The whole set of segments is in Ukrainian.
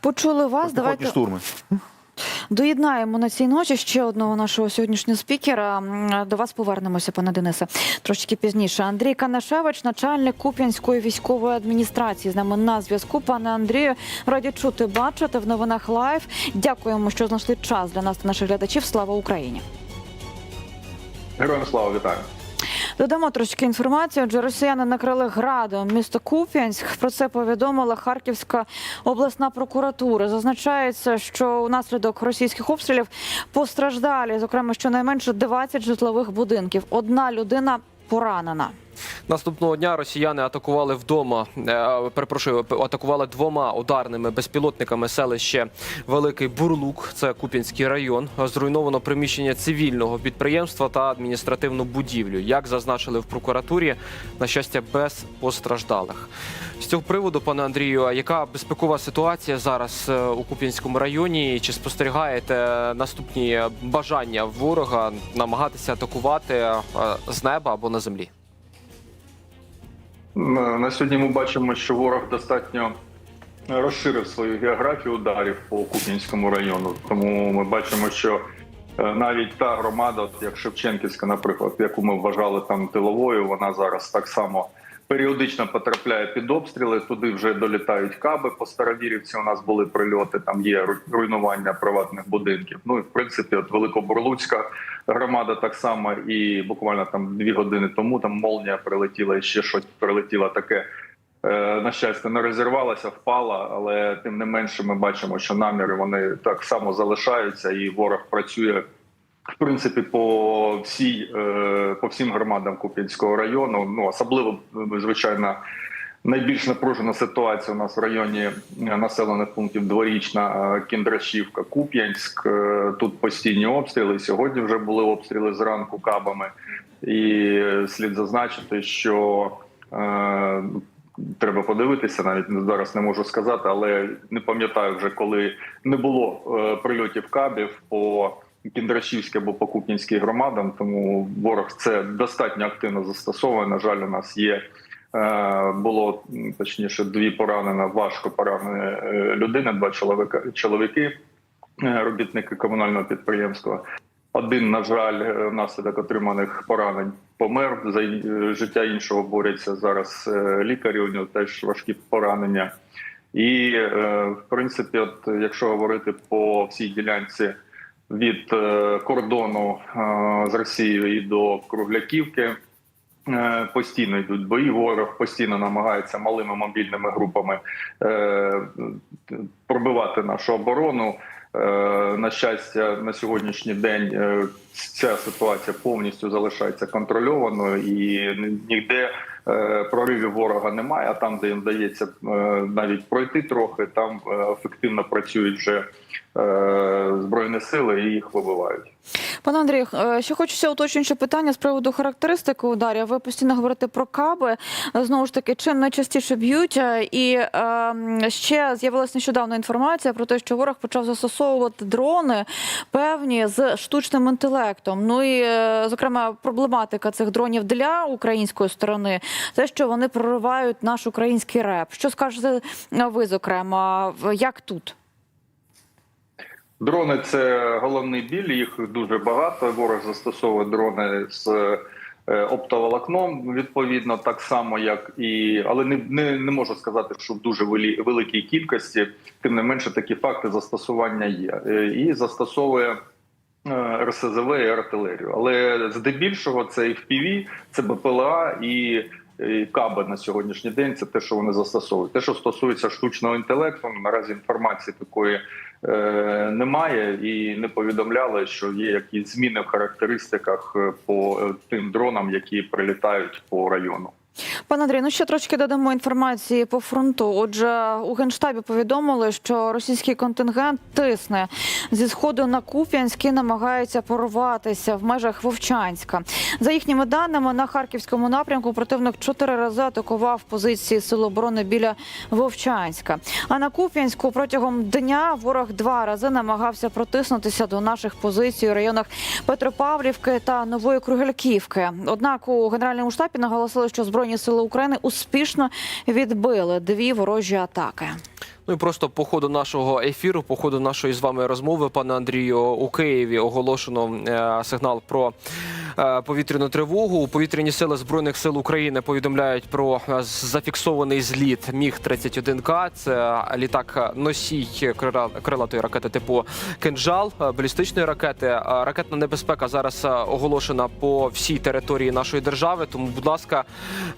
Почули вас. Давайте штурми. доєднаємо на цій ночі ще одного нашого сьогоднішнього спікера. До вас повернемося, пане Денисе, трошки пізніше. Андрій Канашевич, начальник Куп'янської військової адміністрації, з нами на зв'язку. Пане Андрію, раді чути, бачити в новинах лайв. Дякуємо, що знайшли час для нас та наших глядачів. Слава Україні! Героям слава вітаю. Додамо трошки інформації. Отже, росіяни накрили градом місто Куп'янськ. Про це повідомила Харківська обласна прокуратура. Зазначається, що внаслідок російських обстрілів постраждалі, зокрема, щонайменше 20 житлових будинків. Одна людина поранена. Наступного дня росіяни атакували вдома. е, Перепрошую, атакували двома ударними безпілотниками селище Великий Бурлук. Це Куп'янський район. Зруйновано приміщення цивільного підприємства та адміністративну будівлю. Як зазначили в прокуратурі, на щастя, без постраждалих. З цього приводу, пане Андрію, яка безпекова ситуація зараз е, у Куп'янському районі? Чи спостерігаєте наступні бажання ворога намагатися атакувати е, з неба або на землі? На сьогодні ми бачимо, що ворог достатньо розширив свою географію ударів по Куп'янському району. Тому ми бачимо, що е, навіть та громада, як Шевченківська, наприклад, яку ми вважали там тиловою, вона зараз так само періодично потрапляє під обстріли. Туди вже долітають каби. По Старовірівці у нас були прильоти. Там є руйнування приватних будинків. Ну і в принципі, от Великобурлуцька громада так само, і буквально там дві години тому там молнія прилетіла і ще щось прилетіло таке. Е, На щастя, не розірвалася, впала, але тим не менше, ми бачимо, що наміри вони так само залишаються, і ворог працює в принципі по всій е, по всім громадам Куп'янського району. Ну особливо звичайно. Найбільш напружена ситуація у нас в районі населених пунктів Дворічна, е, Кіндрашівка, Куп'янськ. Е, Тут постійні обстріли. Сьогодні вже були обстріли зранку кабами, і слід зазначити, що треба подивитися, навіть зараз не можу сказати, але не пам'ятаю вже коли не було прильотів кабів по Кіндрашівській або покуп'янській громадам. Тому ворог це достатньо активно застосовує. На жаль, у нас є. Е, Було точніше дві поранена, важко поранені е, людини, два чоловіка чоловіки, е, робітники комунального підприємства. Один, на жаль, внаслідок отриманих поранень помер. За життя іншого борються зараз лікарі. У нього теж важкі поранення. І в принципі, от якщо говорити по всій ділянці від е, кордону е, з Росією і до Кругляківки. Е, Постійно йдуть бої. Ворог постійно намагається малими мобільними групами пробивати нашу оборону. На щастя, на сьогоднішній день ця ситуація повністю залишається контрольованою і ніде проривів ворога немає. А там, де їм вдається е, навіть пройти трохи, там е, ефективно працюють вже е, збройні сили і їх вибивають. Пане Андрію, е, ще хочеться уточнююче питання з приводу характеристики ударів. Ви постійно говорите про каби. Е, Знову ж таки, чим найчастіше б'ють, Е, і е, ще з'явилася нещодавно інформація про те, що ворог почав застосовувати дрони певні з штучним інтелектом. Ну і е, зокрема, проблематика цих дронів для української сторони, те, що вони проривають наш український реп. Що скажете ви, зокрема, як тут? Дрони це головний біль. Їх дуже багато. Ворог застосовує дрони з е, оптоволокном, відповідно, так само, як і але не, не, не можу сказати, що в дуже великій кількості. Тим не менше, такі факти застосування є Е, і застосовує. е, РСЗВ і артилерію, але здебільшого це FPV, це БПЛА і і каби на сьогоднішній день. Це те, що вони застосовують. Те, що стосується штучного інтелекту, наразі інформації такої е, немає, і не повідомляли, що є якісь зміни в характеристиках е, по е, тим дронам, які прилітають по району. Пане Андрій, ну ще трошки додамо інформації по фронту. Отже, у генштабі повідомили, що російський контингент тисне зі сходу на Куп'янськ і намагається порватися в межах Вовчанська. За їхніми даними, на харківському напрямку противник чотири рази атакував позиції Сил оборони біля Вовчанська. А на Куп'янську протягом дня ворог два рази намагався протиснутися до наших позицій у районах Петропавлівки та Нової Кругальківки. Однак у генеральному штабі наголосили, що збройні сили України успішно відбили дві ворожі атаки. Ну і просто по ходу нашого ефіру, по ходу нашої з вами розмови, пане Андрію, у Києві оголошено е, сигнал про повітряну тривогу. У Повітряні сили збройних сил України повідомляють про е, зафіксований зліт Міг 31 к Це літак носій крилатої ракети типу кинжал, е, балістичної ракети. Е, Ракетна небезпека зараз е, оголошена по всій території нашої держави. Тому, будь ласка,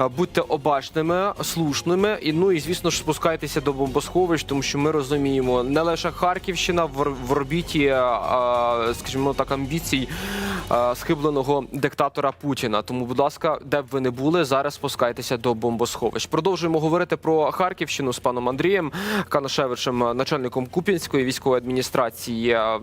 е, будьте обачними, слушними і ну і звісно ж спускайтеся до бомбосховищ, тому що ми розуміємо, не лише Харківщина в, ор- в орбіті, е, е, скажімо так, амбіцій е, диктатора Путіна. Тому, будь ласка, де б ви не були, зараз спускайтеся до бомбосховищ. Продовжуємо говорити про Харківщину з паном Андрієм Канашевичем, начальником Куп'янської військової адміністрації. Е,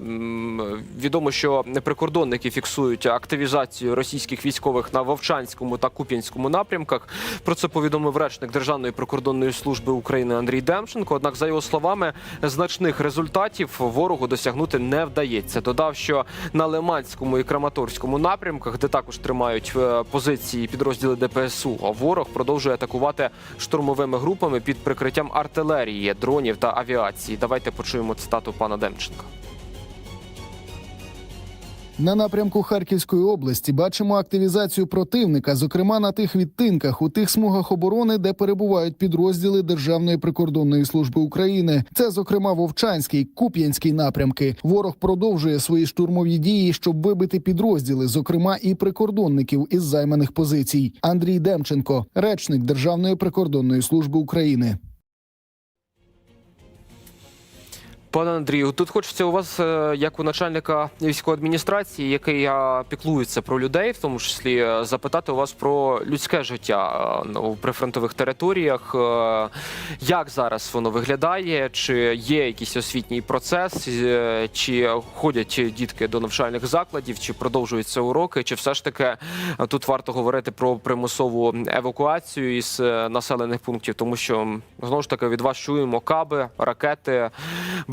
Відомо, що прикордонники фіксують активізацію російських військових на Вовчанському та Куп'янському напрямках. Про це повідомив речник Державної прикордонної служби України Андрій Демченко. Однак, за його словами, значних результатів ворогу досягнути не вдається. Додав, що на Лиманському і Краматорському напрямках, де також тримають е, позиції підрозділи ДПСУ, а ворог продовжує атакувати штурмовими групами під прикриттям артилерії, дронів та авіації. Давайте почуємо цитату пана Демченка. На напрямку Харківської області бачимо активізацію противника, зокрема на тих відтинках, у тих смугах оборони, де перебувають підрозділи Державної прикордонної служби України. Це, зокрема, Вовчанський, Куп'янський напрямки. Ворог продовжує свої штурмові дії, щоб вибити підрозділи, зокрема і прикордонників із займаних позицій. Андрій Демченко, речник Державної прикордонної служби України. Пане Андрію, тут хочеться у вас, е, як у начальника військової адміністрації, який е, піклується про людей, в тому числі е, запитати у вас про людське життя е, ну, прифронтових територіях. Як зараз воно виглядає? Чи є якийсь освітній процес, чи ходять дітки до навчальних закладів, чи продовжуються уроки, чи все ж таки тут варто говорити про примусову евакуацію із населених пунктів, тому що знову ж таки від вас чуємо каби, ракети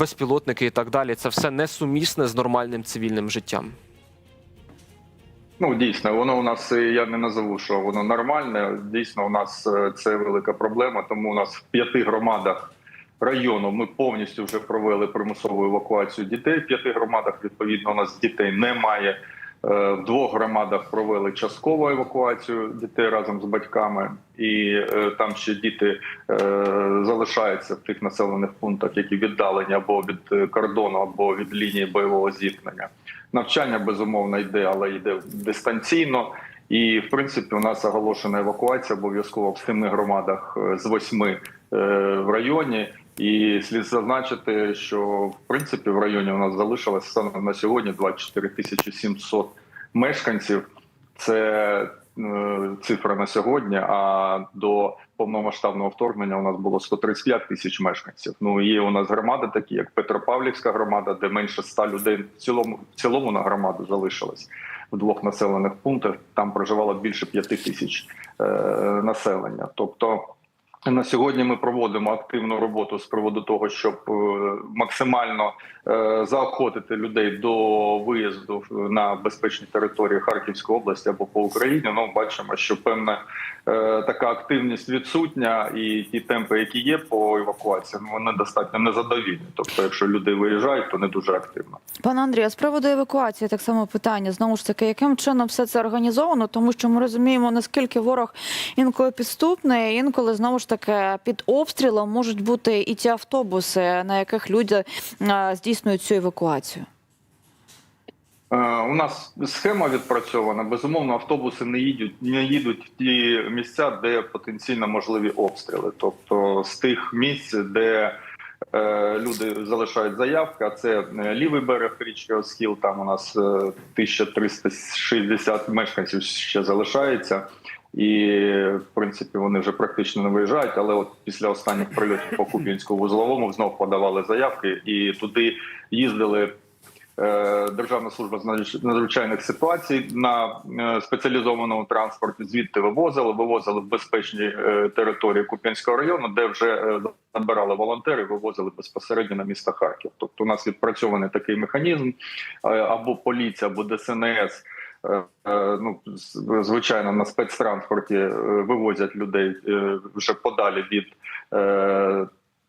безпілотники і так далі. Це все несумісне з нормальним цивільним життям. Ну дійсно, воно у нас я не назову, що воно нормальне. Дійсно, у нас е, це велика проблема. Тому у нас в п'яти громадах району ми повністю вже провели примусову евакуацію дітей. В п'яти громадах відповідно у нас дітей немає. Е, В двох громадах провели часткову евакуацію дітей разом з батьками, і е, там ще діти е, залишаються в тих населених пунктах, які віддалені або від е, кордону, або від лінії бойового зіткнення. Навчання безумовно йде, але йде дистанційно. І в принципі, у нас оголошена евакуація обов'язково в семи громадах е, з восьми е, в районі. І слід зазначити, що в принципі в районі у нас залишилось станом на сьогодні 24 тисячі 700 мешканців. Це е, цифра на сьогодні. А до повномасштабного вторгнення у нас було 135 тисяч мешканців. Ну є у нас громади, такі як Петропавлівська громада, де менше 100 людей в цілому в цілому на громаду залишилось в двох населених пунктах. Там проживало більше 5 тисяч е, населення. Тобто на сьогодні ми проводимо активну роботу з приводу того, щоб е, максимально е, заохотити людей до виїзду на безпечні території Харківської області або по Україні. Ну бачимо, що певна е, така активність відсутня, і ті темпи, які є по евакуації, ну, вони достатньо незадовільні. Тобто, якщо люди виїжджають, то не дуже активно. Пане Андрію, з приводу евакуації так само питання. Знову ж таки, яким чином все це організовано? Тому що ми розуміємо, наскільки ворог інколи підступний, інколи знову ж таки під обстрілом можуть бути і ті автобуси, на яких люди е, здійснюють цю евакуацію. Е, У нас схема відпрацьована. Безумовно, автобуси не їдуть, не їдуть в ті місця, де потенційно можливі обстріли. Тобто з тих місць, де е, люди залишають заявки, а це е, лівий берег річки Оскіл. Там у нас е, 1360 мешканців ще залишається. І в принципі вони вже практично не виїжджають. Але от після останніх прильотів по Куп'янському вузловому знов подавали заявки, і туди їздили е, Державна служба з надзвичайних ситуацій на е, спеціалізованому транспорті. Звідти вивозили, вивозили в безпечні е, території Куп'янського району, де вже набирали волонтери, вивозили безпосередньо на місто Харків. Тобто, у нас відпрацьований такий механізм або поліція, або ДСНС. Е, е, Ну, звичайно, на спецтранспорті е, вивозять людей вже подалі від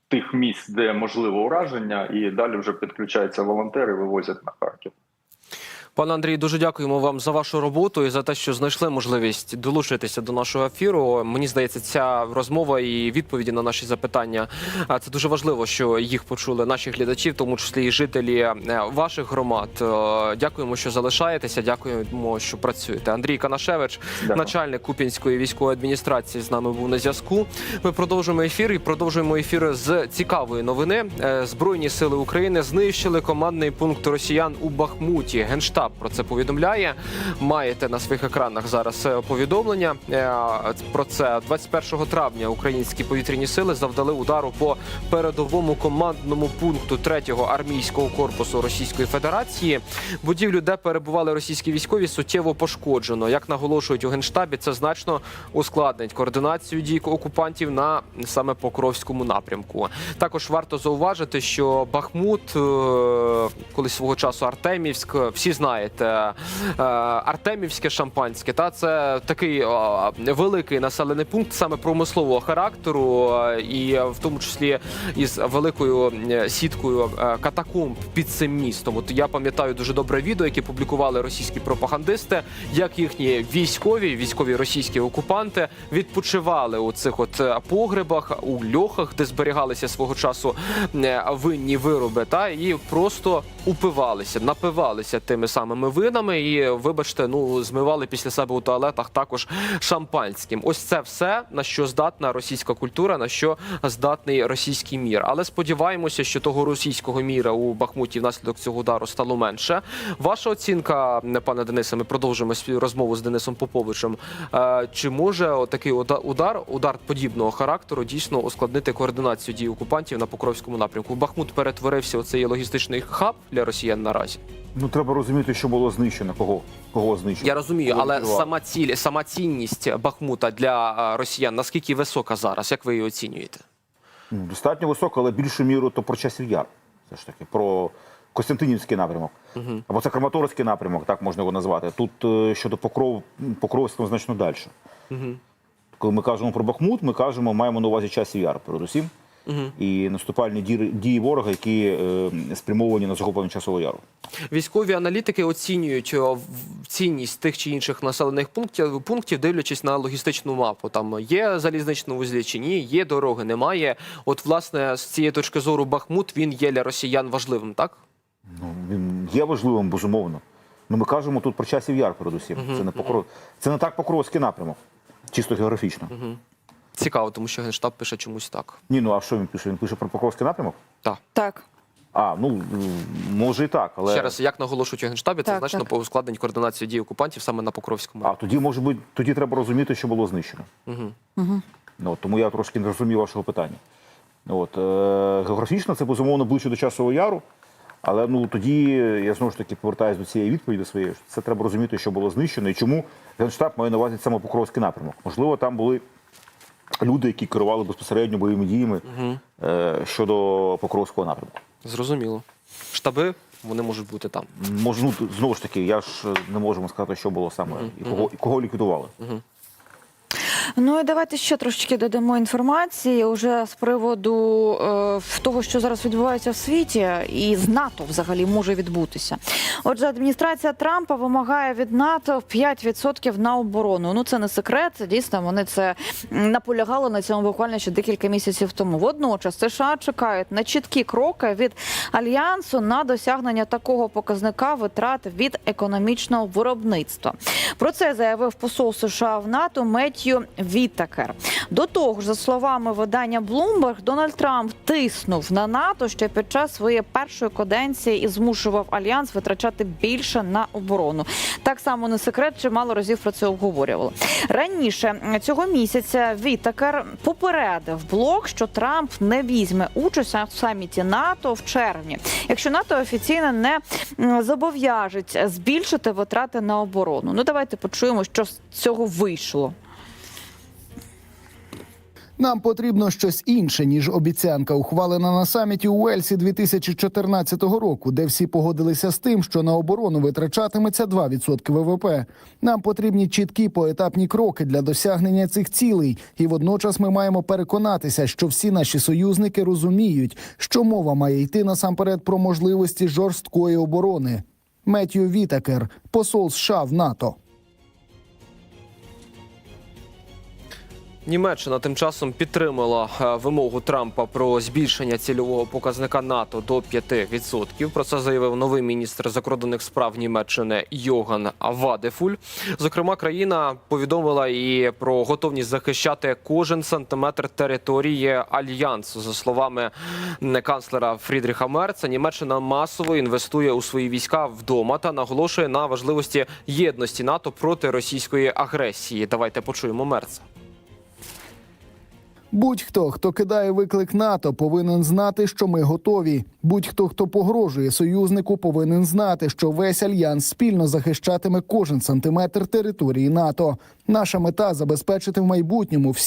тих місць, де можливо ураження, і далі вже підключаються волонтери, вивозять на Харків. Пане Андрій, дуже дякуємо вам за вашу роботу і за те, що знайшли можливість долучитися до нашого ефіру. Мені здається, ця розмова і відповіді на наші запитання це дуже важливо, що їх почули наші глядачі, в тому числі і жителі е, ваших громад. Е, Дякуємо, що залишаєтеся. Дякуємо, що працюєте. Андрій Канашевич, Дякую. начальник Куп'янської військової адміністрації, з нами був на зв'язку. Ми продовжуємо ефір і продовжуємо ефір з цікавої новини. Е, Збройні сили України знищили командний пункт росіян у Бахмуті. Генштаб про це повідомляє. Маєте на своїх екранах зараз е, повідомлення е, про це. 21 травня українські повітряні сили завдали удару по передовому командному пункту 3-го армійського корпусу Російської Федерації. Будівлю, де перебували російські військові, суттєво пошкоджено. Як наголошують у генштабі, це значно ускладнить координацію дій окупантів на саме Покровському напрямку. Також варто зауважити, що Бахмут, е, колись свого часу Артемівськ, всі знаєте, е, Артемівське шампанське, та це такий великий населений пункт саме промислового характеру, е, і в тому числі із великою е, сіткою катакомб під цим містом. От я пам'ятаю дуже добре відео, яке публікували російські пропагандисти, як їхні військові, військові російські окупанти відпочивали у цих от погребах, у льохах, де зберігалися свого часу винні вироби, та і просто упивалися, напивалися тими самими винами, і вибачте, ну змивали після себе у туалетах також шампанським. Ось це все на що здатна російська культура, на що здатний російський мір. Але сподіваємося, що того російського міра у Бахмуті внаслідок цього удару стало менше. Ваша оцінка, пане Денисе, ми продовжуємо свою розмову з Денисом Поповичем. Е, Чи може такий удар, удар подібного характеру, дійсно ускладнити координацію дій окупантів на Покровському напрямку? Бахмут перетворився у цей логістичний хаб для росіян наразі. Ну треба розуміти, що було знищено, кого кого знищено. Я розумію, Кого але відкривали. сама ціль, сама цінність Бахмута для росіян наскільки висока зараз? Як ви її оцінюєте? Ну, достатньо високо, але більшу міру то про часів яр. Все ж таки, про Костянтинівський напрямок. Або це Краматорський напрямок, так можна його назвати. Тут е, щодо Покров, Покровського значно далі. Коли ми кажемо про Бахмут, ми кажемо, маємо на увазі часів яр, передусім. І наступальні дії, ворога, які е, спрямовані на захоплення часового яру. Військові аналітики оцінюють цінність тих чи інших населених пунктів, пунктів, дивлячись на логістичну мапу. Там є залізничне вузлі чи ні, є дороги, немає. От, власне, з цієї точки зору, Бахмут він є для росіян важливим, так? Ну, він є важливим, безумовно. Ну, ми кажемо тут про часів яр, передусім. Це не покров... це не так Покровський напрямок, чисто географічно. Цікаво, тому що генштаб пише чомусь так. Ні, ну а що він пише? Він пише про Покровський напрямок? Так. Так. А, ну може і так, але Ще раз, як наголошують у генштабі, це Так, значно так. ускладнить координацію дій окупантів саме на Покровському. а тоді може бути, тоді треба розуміти, що було знищено. Угу. Ну, тому я трошки не розумів вашого питання. От, е, географічно це безумовно ближче до часового яру, але ну тоді я знову ж таки повертаюся до цієї відповіді своєї. що Це треба розуміти, що було знищено і чому Генштаб має на увазі саме Покровський напрямок. Можливо, там були люди, які керували безпосередньо бойовими діями е, щодо Покровського напрямку. Зрозуміло. Штаби вони можуть бути там. Можу, ну, знову ж таки, я ж не можемо сказати, що було саме і кого, і кого ліквідували. Ну і давайте ще трошечки додамо інформації уже з приводу е, того, що зараз відбувається в світі, і з НАТО взагалі може відбутися. Отже, адміністрація Трампа вимагає від НАТО 5% на оборону. Ну це не секрет. Дійсно, вони це наполягали на цьому буквально ще декілька місяців тому. Водночас США чекають на чіткі кроки від альянсу на досягнення такого показника витрат від економічного виробництва. Про це заявив посол США в НАТО Меттью Вітакер. До того ж, за словами видання Bloomberg, Дональд Трамп тиснув на НАТО ще під час своєї першої каденції і змушував альянс витрачати більше на оборону. Так само не секрет, чимало разів про це обговорювали. Раніше цього місяця Вітакер попередив блок, що Трамп не візьме участь в саміті НАТО в червні, якщо НАТО офіційно не зобов'яжуть збільшити витрати на оборону. Ну давайте почуємо, що з цього вийшло. Нам потрібно щось інше ніж обіцянка, ухвалена на саміті у Уельсі 2014 року, де всі погодилися з тим, що на оборону витрачатиметься 2% ВВП. Нам потрібні чіткі поетапні кроки для досягнення цих цілей, і водночас ми маємо переконатися, що всі наші союзники розуміють, що мова має йти насамперед про можливості жорсткої оборони. Меттью Вітакер, посол США в НАТО. Німеччина тим часом підтримала е, вимогу Трампа про збільшення цільового показника НАТО до 5%. Про це заявив новий міністр закордонних справ Німеччини Йоган Вадефуль. Зокрема, країна повідомила і про готовність захищати кожен сантиметр території альянсу. За словами канцлера Фрідріха Мерца, Німеччина масово інвестує у свої війська вдома та наголошує на важливості єдності НАТО проти російської агресії. Давайте почуємо Мерца. Будь-хто, хто кидає виклик НАТО, повинен знати, що ми готові. Будь-хто, хто погрожує союзнику, повинен знати, що весь альянс спільно захищатиме кожен сантиметр території НАТО. Наша мета забезпечити в майбутньому всі.